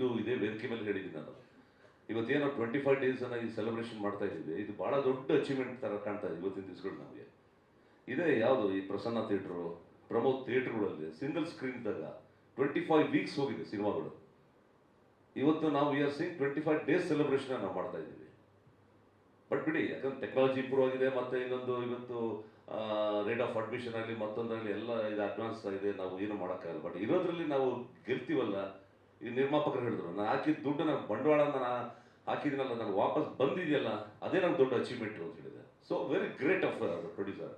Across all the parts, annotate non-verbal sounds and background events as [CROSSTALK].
ಇಲ್ಲೂ ಇದೇ ವೇದಿಕೆ ಮೇಲೆ ಹೇಳಿದ್ದೀನಿ ನಾನು. ಇವತ್ತೇನೋ ಟ್ವೆಂಟಿ ಫೈವ್ ಡೇಸ್ ಅನ್ನ ಈ ಸೆಲೆಬ್ರೇಷನ್ ಮಾಡ್ತಾ ಇದ್ದೀವಿ. ಇದು ಬಹಳ ದೊಡ್ಡ ಅಚೀವ್ಮೆಂಟ್ ಥರ ಕಾಣ್ತಾ ಇದೆ ಇವತ್ತಿನ ದಿವಸಗಳು ನಮಗೆ. ಇದೇ ಯಾವುದು ಈ ಪ್ರಸನ್ನ ಥಿಯೇಟ್ರು ಪ್ರಮೋದ್ ಥಿಯೇಟ್ರ್ಗಳಲ್ಲಿ ಸಿಂಗಲ್ ಸ್ಕ್ರೀನ್ದಾಗ ಟ್ವೆಂಟಿ ಫೈವ್ ವೀಕ್ಸ್ ಹೋಗಿದೆ ಸಿನಿಮಾಗಳು. ಇವತ್ತು ನಾವು we are sing twenty five days celebration ನಾವು ಮಾಡ್ತಾ ಇದ್ದೀವಿ. ಬಟ್ ಬಿಡಿ, ಯಾಕಂದ್ರೆ ಟೆಕ್ನಾಲಜಿ ಇಂಪ್ರೂವ್ ಆಗಿದೆ, ಮತ್ತೆ ಇನ್ನೊಂದು ಇವತ್ತು ರೇಟ್ ಆಫ್ ಅಡ್ಮಿಷನ್ ಆಗಲಿ ಮತ್ತೊಂದರಲ್ಲಿ ಎಲ್ಲ ಇದು ಅಡ್ವಾನ್ಸ್ ಆಗಿದೆ, ನಾವು ಏನು ಮಾಡೋಕ್ಕಾಗಲ್ಲ. ಬಟ್ ಇರೋದ್ರಲ್ಲಿ ನಾವು ಗೆಲ್ತೀವಲ್ಲ ಈ ನಿರ್ಮಾಪಕರು ಹೇಳಿದ್ರು, ನಾನು ಹಾಕಿದ ದುಡ್ಡು ನಾನು ಬಂಡವಾಳ ನಾನು ಹಾಕಿದ್ನಲ್ಲ ನನಗೆ ವಾಪಸ್ ಬಂದಿದೆಯಲ್ಲ, ಅದೇ ನನ್ನ ದೊಡ್ಡ ಅಚೀವ್ಮೆಂಟ್ ಅಂತ ಹೇಳಿದೆ. So very great of producer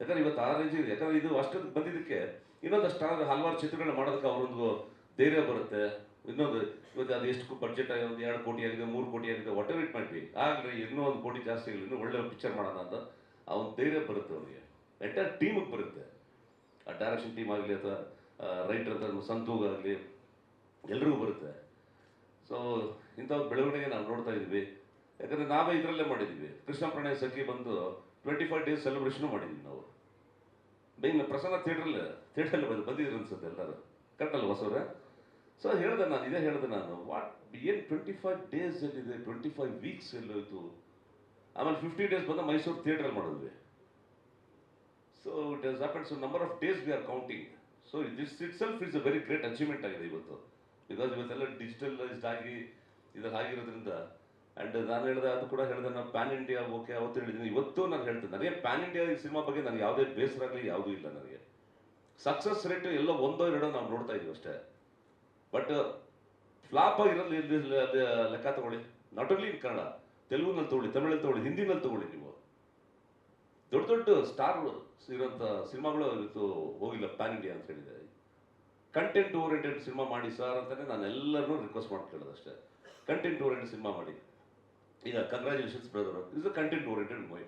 ಯಾಕಂದ್ರೆ ಇವತ್ತು ಆ ರೇಂಜ್ ಯಾಕಂದ್ರೆ ಇದು ಅಷ್ಟೊಂದು ಬಂದಿದ್ದಕ್ಕೆ ಇನ್ನೊಂದಷ್ಟು ಹಲವಾರು ಚಿತ್ರಗಳನ್ನ ಮಾಡೋದಕ್ಕೆ ಅವರೊಂದು ಧೈರ್ಯ ಬರುತ್ತೆ. ಇನ್ನೊಂದು ಇವತ್ತು ಅದು ಎಷ್ಟು ಬಡ್ಜೆಟ್ ಆಗಿದೆ, ಒಂದು ಎರಡು ಕೋಟಿ ಆಗಿದೆ, ಮೂರು ಕೋಟಿ ಆಗಿದೆ ಎವರ್ ಇಟ್ ಬಿ ಆಗಲಿ, ಇನ್ನೂ ಒಂದು ಕೋಟಿ ಜಾಸ್ತಿ ಆಗಲಿ, ಇನ್ನೂ ಒಳ್ಳೆ ಪಿಕ್ಚರ್ ಮಾಡೋಣ ಅಂತ ಆ ಒಂದು ಧೈರ್ಯ ಬರುತ್ತೆ ಅವರಿಗೆ. ಎಂಟೈರ್ ಟೀಮಿಗೆ ಬರುತ್ತೆ. ಆ ಡೈರೆಕ್ಷನ್ ಟೀಮ್ ಆಗಲಿ ಅಥವಾ ರೈಟರ್ ಅಂತ ಸಂತೂಗ್ ಆಗಲಿ ಎಲ್ರಿಗೂ ಬರುತ್ತೆ. ಸೊ ಇಂಥ ಬೆಳವಣಿಗೆ ನಾವು ನೋಡ್ತಾ ಇದ್ವಿ ಯಾಕಂದರೆ ನಾವೇ ಇದರಲ್ಲೇ ಮಾಡಿದ್ವಿ ಕೃಷ್ಣ ಪ್ರಣಯ ಸಖಿ ಬಂದು ಟ್ವೆಂಟಿ ಫೈವ್ ಡೇಸ್ ಸೆಲೆಬ್ರೇಷನ್ ಮಾಡಿದ್ವಿ ನಾವು. ಬೆಂಗ್ ಪ್ರಸನ್ನ ಥಿಯೇಟ್ರಲ್ಲಿ ಥಿಯೇಟ್ರಲ್ಲಿ ಬಂದು ಬಂದಿದ್ರು ಅನ್ಸುತ್ತೆ ಎಲ್ಲರೂ. ಅಲ್ವಾ ಹೊಸವ್ರೆ ಸೊ ಹೇಳಿದೆ ನಾನು ಇದೇ ಹೇಳಿದೆ ನಾನು. ವಾಟ್ ಏನು ಟ್ವೆಂಟಿ ಫೈವ್ ಡೇಸ್ ಎಲ್ಲಿದೆ ಟ್ವೆಂಟಿ ಫೈವ್ ವೀಕ್ಸ್ ಎಲ್ಲೋಯ್ತು? ಆಮೇಲೆ ಫಿಫ್ಟಿ ಡೇಸ್ ಬಂದು ಮೈಸೂರು ಥಿಯೇಟ್ರಲ್ಲಿ ಮಾಡಿದ್ವಿ. So it has happen so number of days we are counting so this itself is a very great achievement ಆಗಿದೆ ಇವತ್ತು. ಬಿಕಾಸ್ ಇವತ್ತೆಲ್ಲ ಡಿಜಿಟಲೈಸ್ಡ್ ಆಗಿ ಇದ್ರಲ್ಲಿ ಆಗಿರೋದ್ರಿಂದ ಅಂಡ್ ನಾನು ಹೇಳಿದೆ ಅದು ಕೂಡ ಹೇಳಿದೆ ನಾನು ಪ್ಯಾನ್ ಇಂಡಿಯಾ ಓಕೆ ಅವತ್ತು ಹೇಳಿದ್ದೀನಿ. ಇವತ್ತು ನಾನು ಹೇಳ್ತೇನೆ. ನನಗೆ ಪ್ಯಾನ್ ಇಂಡಿಯಾ ಸಿನಿಮಾ ಬಗ್ಗೆ ನನಗೆ ಯಾವುದೇ ಬೇಸರ ಆಗಲಿ ಯಾವುದೂ ಇಲ್ಲ ನನಗೆ. ಸಕ್ಸಸ್ ರೇಟ್ ಎಲ್ಲ ಒಂದೋ ಎರಡೋ ನಾವು ನೋಡ್ತಾ ಇದ್ದೀವಿ ಅಷ್ಟೇ. ಬಟ್ ಫ್ಲಾಪ್ ಆಗಿರೋದು ಇಲ್ಲಿ ಇಲ್ಲಿ ಲೆಕ್ಕ ತಗೊಳ್ಳಿ. ನಾಟ್ ಓನ್ಲಿ ಇನ್ ಕನ್ನಡ ತೆಲುಗುನಲ್ಲಿ ತಗೊಳ್ಳಿ, ತಮಿಳಲ್ಲಿ ತಗೊಳ್ಳಿ, ಹಿಂದಿನಲ್ಲಿ ತಗೊಳ್ಳಿ ನೀವು. ದೊಡ್ಡ ದೊಡ್ಡ ಸ್ಟಾರ್ ಇರೋಂಥ ಸಿನಿಮಾಗಳು ಇವತ್ತು ಹೋಗಿಲ್ಲ ಪ್ಯಾನ್ ಇಂಡಿಯಾ ಅಂತ ಹೇಳಿದೆ ಕಂಟೆಂಟ್ ಓರಿಯೆಂಟೆಡ್ ಸಿನಿಮಾ ಮಾಡಿ ಸರ್ ಅಂತಾನೆ ನಾನು ಎಲ್ಲರನ್ನೂ ರಿಕ್ವೆಸ್ಟ್ ಮಾಡ್ಕೊಳ್ಳೋದು ಅಷ್ಟೇ ಕಂಟೆಂಟ್ ಓರಿಯೆಂಟೆಡ್ ಸಿನಿಮಾ ಮಾಡಿ. ಈಗ congratulations brother is a content oriented movie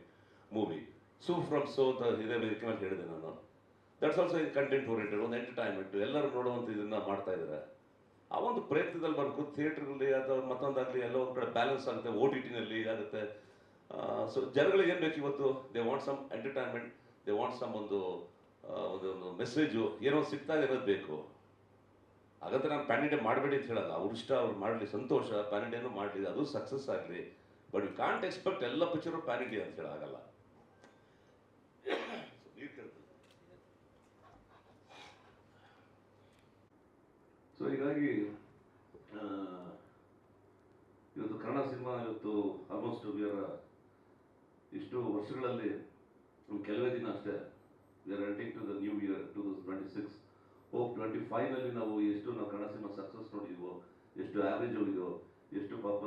movie Su from So ಅಂತ ಇದೇ ಮೇಲೆ ಹೇಳಿದೆ ನಾನು. That's also in content oriented ಒಂದು ಎಂಟರ್ಟೈನ್ಮೆಂಟ್ ಎಲ್ಲರೂ ನೋಡುವಂಥ ಇದನ್ನು ಮಾಡ್ತಾ ಇದ್ದಾರೆ. ಆ ಒಂದು ಪ್ರಯತ್ನದಲ್ಲಿ ಬರ್ಕು ಥಿಯೇಟ್ರಲ್ಲಿ ಅಥವಾ ಮತ್ತೊಂದಾಗಲಿ ಎಲ್ಲ ಒಂದು ಕಡೆ ಬ್ಯಾಲೆನ್ಸ್ ಆಗುತ್ತೆ ಓ ಟಿ ಟಿನಲ್ಲಿ ಆಗುತ್ತೆ. ಸೊ ಜನಗಳಿಗೆ ಏನು ಬೇಕು ಇವತ್ತು? They want some entertainment they want some ಒಂದು ಒಂದು ಒಂದು ಮೆಸೇಜು ಏನೋ ಸಿಗ್ತಾ ಇರೋದು ಬೇಕು. ಹಾಗಂತ ನಾನು ಪ್ಯಾನ್ ಇಂಡಿಯಾ ಮಾಡಬೇಡಿ ಅಂತ ಹೇಳಲ್ಲ. ಅವ್ರ ಇಷ್ಟ, ಅವ್ರು ಮಾಡಲಿ, ಸಂತೋಷ ಪ್ಯಾನ್ ಇಂಡಿಯಾನು ಮಾಡಲಿ, ಅದು ಸಕ್ಸಸ್ ಆಗಲಿ. ಬಟ್ ಯು ಕಾಂಟ್ ಎಕ್ಸ್ಪೆಕ್ಟ್ ಎಲ್ಲ ಪಿಕ್ಚರು ಪ್ಯಾನ್ ಇಂಡಿಯಾ ಅಂತ ಹೇಳಾಗಲ್ಲ ಸೊ ಹೀಗಾಗಿ ಇವತ್ತು ಕನ್ನಡ ಸಿನಿಮಾ ಇವತ್ತು ಆಲ್ಮೋಸ್ಟ್ ಇಷ್ಟು ವರ್ಷಗಳಲ್ಲಿ ಕೆಲವೇ ದಿನ ಅಷ್ಟೇ we are entering to the new year two thousand twenty six hope twenty ಫೈವ್ನಲ್ಲಿ ನಾವು ಎಷ್ಟು ನಾವು ಕನ್ನಡ ಸಿನಿಮಾ ಸಕ್ಸಸ್ ನೋಡಿದ್ವೋ, ಎಷ್ಟು ಆವ್ರೇಜ್ ಹೋಗಿದ್ವೋ ಎಷ್ಟು ಪಾಪ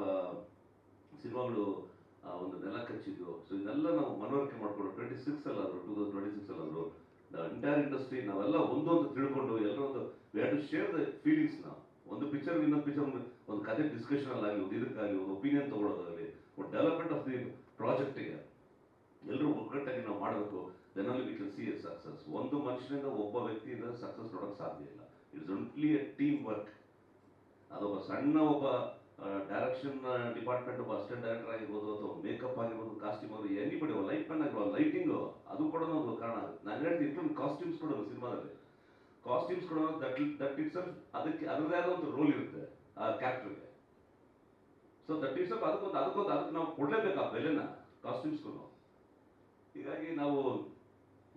ಸಿನಿಮಾಗಳು ಒಂದು ನೆಲ ಕಚ್ಚಿದ್ವು ಸೊ ಇದೆಲ್ಲ ನಾವು ಮನವರಿಕೆ ಮಾಡ್ಕೊಂಡು ಟ್ವೆಂಟಿ ಸಿಕ್ಸ್ ಆದರು ಟೂ ತೌಸಂಡ್ ಟ್ವೆಂಟಿ ಸಿಕ್ಸ್ ಆದರು ದ ಎಂಟೈರ್ ಇಂಡಸ್ಟ್ರಿ ನಾವೆಲ್ಲ ಒಂದೊಂದು ತಿಳ್ಕೊಂಡು ಎಲ್ಲರೂ ಒಂದು have to share the feelings ನಾವು ಒಂದು ಪಿಕ್ಚರ್ ಇನ್ನೊಂದು ಪಿಕ್ಚರ್ ಒಂದು ಕತೆ ಡಿಸ್ಕಷನ್ ಆಗಲಿ, ಒಂದು ಇದಕ್ಕಾಗಲಿ, ಒಂದು ಒಪಿನಿಯನ್ ತಗೊಳ್ಳೋದಾಗಲಿ ಒಂದು ಡೆವಲಪ್ಮೆಂಟ್ ಆಫ್ ದಿ ಪ್ರಾಜೆಕ್ಟಿಗೆ ಎಲ್ಲರೂ ಒಗ್ಗಟ್ಟಾಗಿ ನಾವು ಮಾಡಬೇಕು. ದೆನ್ ಅಲ್ಲಿ we can see a success ಒಂದು ಮನುಷ್ಯನಿಂದ ಒಬ್ಬ ವ್ಯಕ್ತಿಯಿಂದ ಸಕ್ಸಸ್ ನೋಡೋಕೆ ಸಾಧ್ಯ ಇಲ್ಲ. It's only a team work ಅದೊಬ್ಬ ಸಣ್ಣ ಒಬ್ಬ ಡೈರೆಕ್ಷನ್ ಡಿಪಾರ್ಟ್ಮೆಂಟ್ ಒಬ್ಬ ಅಸಿಸ್ಟೆಂಟ್ ಡೈರೆಕ್ಟರ್ ಆಗಿರ್ಬೋದು ಅಥವಾ ಮೇಕಪ್ ಆಗಿರ್ಬೋದು ಕಾಸ್ಟ್ಯೂಮ್ ಆಗಿರ್ಬೋದು ಎನಿಬಡಿ ಲೈಟ್ ಮ್ಯಾನ್ ಆಗಿರೋ ಲೈಟಿಂಗು ಅದು ಕೂಡ ಒಂದು ಕಾರಣ ಆಗುತ್ತೆ. ನಾನು ಹೇಳ್ತೀನಿ ಇಟ್ಕೊಂಡು ಕಾಸ್ಟ್ಯೂಮ್ಸ್ ಕೊಡೋದು ಸಿನಿಮಾದಲ್ಲಿ. ಕಾಸ್ಟ್ಯೂಮ್ಸ್ ಕೊಡೋದು ದಟ್ ದಟ್ ಇಟ್ಸ್ ಅದಕ್ಕೆ ಅದರದೇ ಆದ ಒಂದು ರೋಲ್ ಇರುತ್ತೆ, ಆ ಕ್ಯಾರೆಕ್ಟರ್ಗೆ ಸೊ ದಟ್ ಇಟ್ಸ್ ಅದಕ್ಕೊಂದು ಅದಕ್ಕೊಂದು, ಅದಕ್ಕೆ ನಾವು ಕೊಡಲೇಬೇಕು ಆ ಬೆಲೆನ ಕಾಸ್ಟ್ಯೂಮ್ಸ್ಗೂ ಹೀಗಾಗಿ ನಾವು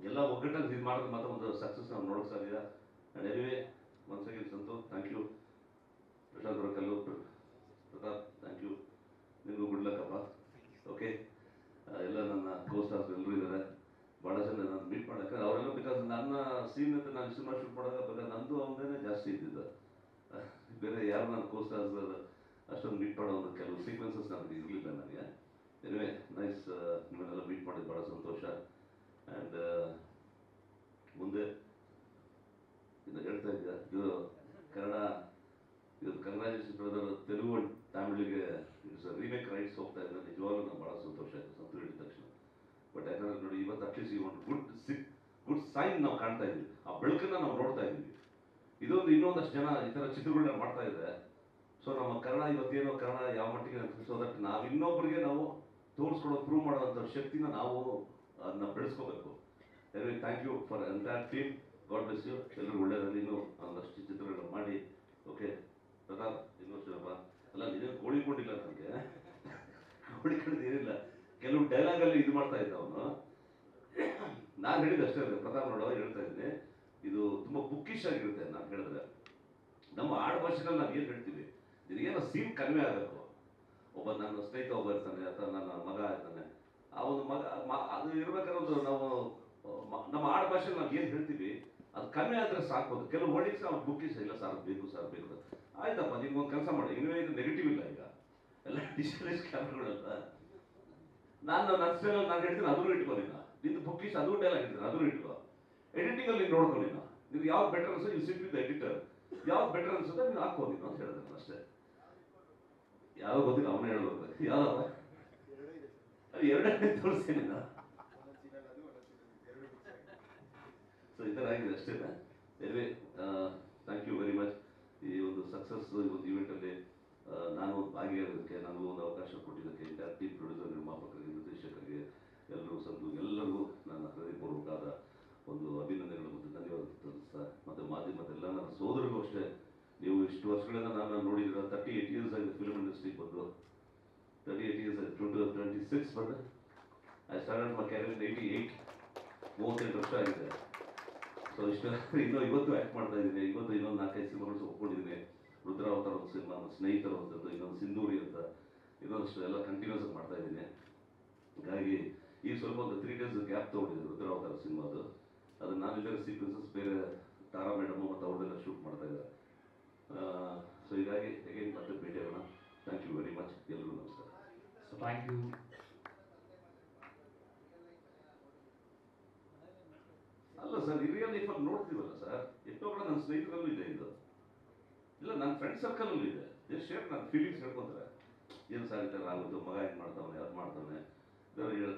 ಎಲ್ಲ ಒಗ್ಗಟ್ಟನ್ನು ಇದು ಮಾಡಿದ್ರೆ ಮಾತ್ರ ಒಂದು ಸಕ್ಸಸ್ ನಾವು ನೋಡೋಕೆ ಸಾಧ್ಯ. And anyway once Santosh. Thank you Prashanth Rokkallu Pratap thank you ನಿಮಗೂ ಗುಡ್ ಲಕ್ಕಪ್ಪ ಓಕೆ ಎಲ್ಲ ನನ್ನ ಕೋಸ್ಟಾರ್ಸ್ ಎಲ್ಲರೂ ಇದ್ದಾರೆ. ಭಾಳ ಜನ ನಾನು ಮೀಟ್ ಮಾಡೋಕೆ ಅವರೆಲ್ಲ ಬಿಕಾಸ್ ನನ್ನ ಸೀನ್ ಅಂತ ನಾನು ಸಿನಿಮಾ ಶೂಟ್ ಮಾಡುವಾಗ ಬೇಕಾದ್ರೆ ನಂದು ಅವನೇ ಜಾಸ್ತಿ ಇದ್ದಿದ್ದು. ಬೇರೆ ಯಾರು ನನ್ನ ಕೋಸ್ಟಾರ್ಸ್ ಅಷ್ಟೊಂದು ಮೀಟ್ ಮಾಡೋ ಒಂದು ಕೆಲವು ಸೀಕ್ವೆನ್ಸಸ್ ನನಗೆ ಇರಲಿಲ್ಲ ನನಗೆ. ಎನಿವೆ ನೈಸ್ ನಿಮ್ಮನ್ನೆಲ್ಲ ಮೀಟ್ ಮಾಡಿದ್ದು ಭಾಳ ಸಂತೋಷ. ಆ್ಯಂಡ್ ಮುಂದೆ ಇನ್ನು ಹೇಳ್ತಾ ಇದ್ದೆ, ಇದು ಕನ್ನಡ ಇವತ್ತು ಕಂಗ್ರಾಚುಲೇಷನ್ ಬ್ರದರ್ ತೆಲುಗು ತಮಿಳಿಗೆ ರೀಮೇಕ್ ರೈಟ್ಸ್ ಹೋಗ್ತಾ ಇದ್ದಾರೆ ನಿಜವಾಗ್ಲೂ ನಂಗೆ ಭಾಳ ಸಂತೋಷ ಆಯಿತು ಸಂತು ಹೇಳಿದ ತಕ್ಷಣ. ಬಟ್ ಯಾಕಂದ್ರೆ ನೋಡಿ, ಇವತ್ತು ಅಟ್ಲೀಸ್ಟ್ ಈ ಒಂದು ಗುಡ್ ಸಿಕ್ ಗುಡ್ ಸೈನ್ ನಾವು ಕಾಣ್ತಾ ಇದ್ವಿ. ಆ ಬೆಳಕನ್ನ ನಾವು ನೋಡ್ತಾ ಇದ್ವಿ. ಇದೊಂದು ಇನ್ನೊಂದಷ್ಟು ಜನ ಈ ಥರ ಚಿತ್ರಗಳನ್ನ ಮಾಡ್ತಾ ಇದ್ದಾರೆ ಸೊ ನಮ್ಮ ಕನ್ನಡ ಇವತ್ತೇನೋ ಕನ್ನಡ ಯಾವ ಮಟ್ಟಿಗೆ ಸೊ ನಾವು ಇನ್ನೊಬ್ಬರಿಗೆ ನಾವು ತೋರಿಸ್ಕೊಡೋ ಪ್ರೂವ್ ಮಾಡೋವಂಥ ಶಕ್ತಿನ ನಾವು ಅದನ್ನ ಬೆಳೆಸ್ಕೋಬೇಕು. Anyway thank you for entire team God bless you ಎಲ್ಲರೂ ಒಳ್ಳೆಯದಲ್ಲಿ ಒಂದಷ್ಟು ಚಿತ್ರಗಳನ್ನು ಮಾಡಿ. ಓಕೆ ಪ್ರತಾಪ್ ಇನ್ನೂ ಶಿವಪ್ಪ ಅಲ್ಲ, ನೀನೇನು ಕೋಳಿಕೊಂಡಿಲ್ಲ ನನಗೆ? ಕೋಳಿಕೊಂಡಿದ್ದು ಏನಿಲ್ಲ. ಕೆಲವು ಡೈಲಾಗಲ್ಲಿ ಇದು ಮಾಡ್ತಾ ಇದ್ದ ಅವನು. ನಾನು ಹೇಳಿದ್ದು ಅಷ್ಟೇ ಅಲ್ಲ, ಪ್ರತಾಪ್ ನೋಡೋ ಹೇಳ್ತಾ ಇದ್ದೀನಿ ಇದು ತುಂಬ ಬುಕ್ಕಿಶ್ ಆಗಿರುತ್ತೆ ನಾನು ಹೇಳಿದ್ರೆ ನಮ್ಮ ಆಡುಭಾಷೆನಲ್ಲಿ ನಾವು ಏನು ಹೇಳ್ತೀವಿ? ನಿನಗೇನೋ ಸೀನ್ ಕಡಿಮೆ ಆಗಬೇಕು. ಒಬ್ಬ ನನ್ನ ಸ್ನೇಹಿತ ಒಬ್ಬ ಇರ್ತಾನೆ, ಅಥವಾ ನನ್ನ ಮಗ ಇರ್ತಾನೆ. ಆ ಒಂದು ಮಗ ಅದು ಇರ್ಬೇಕಾದ್ರೆ ನಾವು ನಮ್ಮ ಆಡ ನಾವು ಏನು ಹೇಳ್ತೀವಿ, ಅದು ಕಮ್ಮಿ ಆದರೆ ಸಾಕು ಅದು ಕೆಲವು ವರ್ಡಿಂಗ್ಸ್ ನಾವು ಬುಕ್ಕಿಸ್ ಇಲ್ಲ, ಸರ್ ಬೇಕು ಸರ್ ಬೇಕು. ಆಯ್ತಪ್ಪ ನಿಮ್ಗೆ ಒಂದು ಕೆಲಸ ಮಾಡಿ, ಇನ್ನೂ ಇದು ನೆಗೆಟಿವ್ ಇಲ್ಲ ಈಗ. ಎಲ್ಲ ಡಿಜಿಟಲೈಸ್ ಕ್ಯಾಮ್ರಾಗಳಲ್ಲ ನಾನು ನನ್ನ ಸ್ಟೈಲಲ್ಲಿ ನಾನು ಹೇಳ್ತೀನಿ, ಅದನ್ನು ಇಟ್ಕೋ ನೀನು. ನಿಂದು ಬುಕ್ಕಿಸ್ ಅದು ಡೈಲಾಗ್ ಹೇಳ್ತೀನಿ, ಅದನ್ನು ಇಟ್ಕೋ. ಎಡಿಟಿಂಗಲ್ಲಿ ನೀನು ನೋಡ್ಕೊ ನೀವು ಯಾವ್ದು ಬೆಟರ್ ಅನ್ಸೋ ಯು ಸಿಟ್ ವಿತ್ ಎಡಿಟರ್ ಯಾವ ಬೆಟರ್ ಅನ್ಸುತ್ತೆ, ನೀನು ಹಾಕೋ ನೀನು ಅಂತ ಹೇಳಿದ್ರು ಅಷ್ಟೇ. ಯಾವ್ದು ಗೊತ್ತಿಲ್ಲ, ಅವನೇ ಹೇಳೋದು ಯಾವ್ದಪ್ಪ ತೋರಿಸಿ ನೀನು ಸೊ ಈ ಥರ ಆಗಿದೆ ಅಷ್ಟೇ anyway thank you very much ಈ ಒಂದು ಸಕ್ಸಸ್ ಈ ಒಂದು ಇವೆಂಟಲ್ಲಿ ನಾನು ಭಾಗಿಯಾಗೋದಕ್ಕೆ ನನಗೂ ಒಂದು ಅವಕಾಶ ಕೊಟ್ಟಿದ್ದಕ್ಕೆ ಟೀಮ್ ಪ್ರೊಡ್ಯೂಸರ್, ನಿರ್ಮಾಪಕರಿಗೆ, ನಿರ್ದೇಶಕರಿಗೆ, ಎಲ್ಲರೂ ಸಂದು, ಎಲ್ಲರಿಗೂ ನನ್ನ ಹೃದಯಪೂರ್ವಕವಾದ ಒಂದು ಅಭಿನಂದನೆಗಳು ಮತ್ತು ಧನ್ಯವಾದ ತಿಳಿಸ್ತಾ, ಮತ್ತು ಮಾಧ್ಯಮದ ಎಲ್ಲ ನನ್ನ ಸೋದರಿಗೂ ಅಷ್ಟೇ. ನೀವು ಇಷ್ಟು ವರ್ಷಗಳಿಂದ ನಾನು ನೋಡಿದ್ದೀರ ತರ್ಟಿ ಏಟ್ ಇಯರ್ಸ್ ಆಗಿದೆ ಫಿಲ್ಮ್ ಇಂಡಸ್ಟ್ರಿಗೆ ಬಂದು. ತರ್ಟಿ ಏಟ್ ಇಯರ್ಸ್ ಆಗಿದೆ ಟ್ವೆಂಟಿ ಟ್ವೆಂಟಿ ಸಿಕ್ಸ್ ಬಂದು. I start my career eighty eight ಮೂವತ್ತೆಂಟು ವರ್ಷ ಆಗಿದೆ. ಸೊ ಇಷ್ಟು [LAUGHS] ಇನ್ನೂ ಇವತ್ತು ಆ್ಯಕ್ಟ್ ಮಾಡ್ತಾ ಇದ್ದೀನಿ. ಇವತ್ತು ಇನ್ನೊಂದು ನಾಲ್ಕೈದು ಸಿನಿಮಾಗಳು ಒಪ್ಕೊಂಡಿದ್ದೀನಿ. ರುದ್ರಾವತಾರ ಒಂದು ಸಿನಿಮಾ ಒಂದು ಸ್ನೇಹಿತರು ಅಂತದ್ದು ಇನ್ನೊಂದು ಸಿಂಧೂರಿ ಅಂತ. ಇನ್ನೊಂದಷ್ಟು ಎಲ್ಲ ಕಂಟಿನ್ಯೂಸ್ ಆಗಿ ಮಾಡ್ತಾ ಇದ್ದೀನಿ. ಹಾಗಾಗಿ ಈ ಸ್ವಲ್ಪ ಒಂದು ತ್ರೀ ಡೇಸ್ ಗ್ಯಾಪ್ ತೊಗೊಂಡಿದ್ದೆ ರುದ್ರಾವತಾರ ಸಿನಿಮಾದು. ಅದು ನಾನಿಲ್ಲದ ಸೀಕ್ವೆನ್ಸಸ್ ಬೇರೆ ತಾರಾ ಮೇಡಮ್ ಮತ್ತು ಅವ್ರದ್ದೆಲ್ಲ ಶೂಟ್ ಮಾಡ್ತಾ ಇದ್ದಾರೆ. ಸೊ ಹೀಗಾಗಿ ಹೇಗೆ ಮತ್ತೆ ಭೇಟಿ ಆಗೋಣ. ಥ್ಯಾಂಕ್ ಯು ವೆರಿ ಮಚ್ ಎಲ್ಲರೂ ನಮಸ್ಕಾರ. So thank you. ಅಲ್ಲ ಸರ್ ರಿಯಲ್ ಲೈಫಲ್ಲಿ ನೋಡ್ತೀವಲ್ಲ ಸರ್? ಎಷ್ಟೋ ಕಡೆ ನನ್ನ ಸ್ನೇಹಿತರಲ್ಲೂ ಇದೆ ಇದು. ಇಲ್ಲ ನನ್ನ ಫ್ರೆಂಡ್ ಸರ್ಕಲಲ್ಲೂ ಇದೆ. ಜಸ್ಟ್ ಶೇರ್ ನನ್ನ ಫೀಲಿಂಗ್ಸ್ ಹೇಳ್ಕೊಂತಾರೆ. ಏನು ಸರ್ ಇಲ್ಲ ಆಗುತ್ತೆ ಮಗ ಏನು ಮಾಡ್ತಾವನೆ, ಅದು ಮಾಡ್ತಾನೆ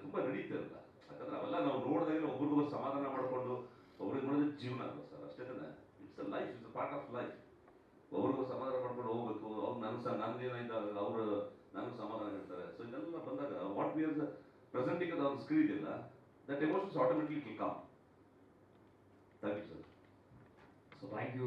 ತುಂಬ ನಡೀತಾ ಇಲ್ಲ ಯಾಕಂದ್ರೆ ಅವೆಲ್ಲ ನಾವು ನೋಡಿದಾಗ ಒಬ್ರಿಗೊಂದು ಸಮಾಧಾನ ಮಾಡಿಕೊಂಡು ಒಬ್ರಿಗೆ ನೋಡಿದ್ರೆ ಜೀವನ ಅಲ್ಲ ಸರ್? ಅಷ್ಟೇ it's a life it's a part of life ಒಬ್ರಿಗೂ ಸಮಾಧಾನ ಮಾಡ್ಕೊಂಡು ಹೋಗ್ಬೇಕು. ಅವ್ರು ನನ್ನ ಸಹ ನನ್ಗೇನಾಯ್ತಾಗ ಅವರು ನನಗೆ ಸಮಾಧಾನ ಇರ್ತಾರೆ ಸೊ ಇದೆಲ್ಲ ಬಂದಾಗ ವಾಟ್ ವಿ ಆರ್ ಅದು ಒಂದು ಸ್ಕ್ರೀನ್ ಇಲ್ಲ that emotions automatically come thank you sir So thank you.